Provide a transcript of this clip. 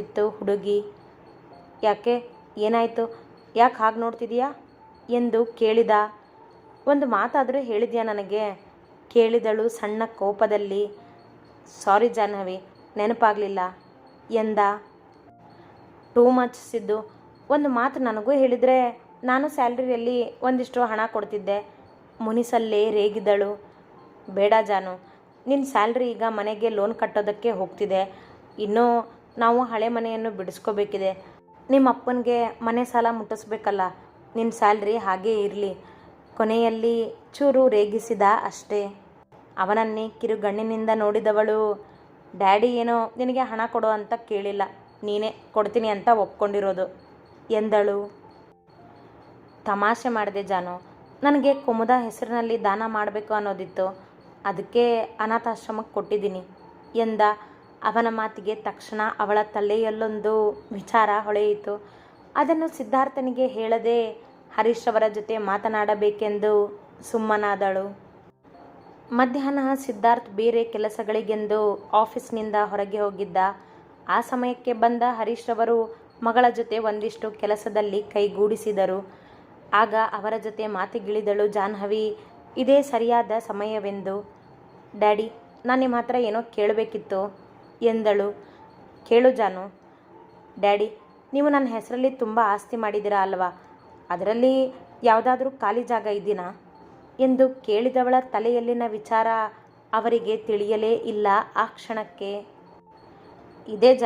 ಇತ್ತು ಹುಡುಗಿ. ಯಾಕೆ? ಏನಾಯಿತು? ಯಾಕೆ ಹಾಗೆ ನೋಡ್ತಿದೀಯಾ? ಎಂದು ಕೇಳಿದ. ಒಂದು ಮಾತಾದರೂ ಹೇಳಿದ್ಯಾ ನನಗೆ? ಕೇಳಿದಳು ಸಣ್ಣ ಕೋಪದಲ್ಲಿ. ಸಾರಿ ಜಾಹ್ನವಿ, ನೆನಪಾಗಲಿಲ್ಲ ಎಂದ. Too much Siddu. ಒಂದು ಮಾತು ನನಗೂ ಹೇಳಿದರೆ ನಾನು ಸ್ಯಾಲ್ರಿಯಲ್ಲಿ ಒಂದಿಷ್ಟು ಹಣ ಕೊಡ್ತಿದ್ದೆ. ಮುನಿಸಲ್ಲೇ ರೇಗಿದಳು. ಬೇಡ ಜಾನು ನಿನ್ನ ಸ್ಯಾಲ್ರಿ ಈಗ ಮನೆಗೆ ಲೋನ್ ಕಟ್ಟೋದಕ್ಕೆ ಹೋಗ್ತಿದೆ. ಇನ್ನೂ ನಾವು ಹಳೆ ಮನೆಯನ್ನು ಬಿಡಿಸ್ಕೋಬೇಕಿದೆ. ನಿಮ್ಮ ಅಪ್ಪನಿಗೆ ಮನೆ ಸಾಲ ಮುಟ್ಟಿಸ್ಬೇಕಲ್ಲ ನಿನ್ನ ಸ್ಯಾಲ್ರಿ ಹಾಗೇ ಇರಲಿ. ಕೊನೆಯಲ್ಲಿ ಚೂರು ರೇಗಿಸಿದ ಅಷ್ಟೇ. ಅವನನ್ನೇ ಕಿರುಗಣ್ಣಿನಿಂದ ನೋಡಿದವಳು, ಡ್ಯಾಡಿ ಏನೋ ನಿನಗೆ ಹಣ ಕೊಡು ಅಂತ ಕೇಳಿಲ್ಲ. ನೀನೇ ಕೊಡ್ತೀನಿ ಅಂತ ಒಪ್ಕೊಂಡಿರೋದು, ಎಂದಳು. ತಮಾಷೆ ಮಾಡಿದೆ ಜಾನು. ನನಗೆ ಕುಮುದ ಹೆಸರಿನಲ್ಲಿ ದಾನ ಮಾಡಬೇಕು ಅನ್ನೋದಿತ್ತು. ಅದಕ್ಕೆ ಅನಾಥಾಶ್ರಮಕ್ಕೆ ಕೊಟ್ಟಿದ್ದೀನಿ, ಎಂದ ಅವನ ಮಾತಿಗೆ ತಕ್ಷಣ ಅವಳ ತಲೆಯಲ್ಲೊಂದು ವಿಚಾರ ಹೊಳೆಯಿತು. ಅದನ್ನು ಸಿದ್ಧಾರ್ಥನಿಗೆ ಹೇಳದೆ ಹರೀಶ್ ಅವರ ಜೊತೆ ಮಾತನಾಡಬೇಕೆಂದು ಸುಮ್ಮನಾದಳು. ಮಧ್ಯಾಹ್ನ ಸಿದ್ಧಾರ್ಥ್ ಬೇರೆ ಕೆಲಸಗಳಿಗೆಂದು ಆಫೀಸ್ನಿಂದ ಹೊರಗೆ ಹೋಗಿದ್ದ. ಆ ಸಮಯಕ್ಕೆ ಬಂದ ಹರೀಶ್ ಅವರು ಮಗಳ ಜೊತೆ ಒಂದಿಷ್ಟು ಕೆಲಸದಲ್ಲಿ ಕೈಗೂಡಿಸಿದರು. ಆಗ ಅವರ ಜೊತೆ ಮಾತಿಗಿಳಿದಳು ಜಾಹ್ನವಿ, ಇದೇ ಸರಿಯಾದ ಸಮಯವೆಂದು. ಡ್ಯಾಡಿ, ನಾನು ನಿಮ್ಮ ಏನೋ ಕೇಳಬೇಕಿತ್ತು. ಎಂದಳು. ಕೇಳು ಜಾನು, ಡ್ಯಾಡಿ, ನೀವು ನನ್ನ ಹೆಸರಲ್ಲಿ ತುಂಬ ಆಸ್ತಿ ಮಾಡಿದ್ದೀರಾ ಅಲ್ವಾ? ಅದರಲ್ಲಿ ಯಾವುದಾದ್ರೂ ಖಾಲಿ ಜಾಗ ಇದ್ದೀನಾ? ಎಂದು ಕೇಳಿದವಳ ತಲೆಯಲ್ಲಿನ ವಿಚಾರ ಅವರಿಗೆ ತಿಳಿಯಲೇ ಇಲ್ಲ ಆ ಕ್ಷಣಕ್ಕೆ. ಇದೇ ಜಾ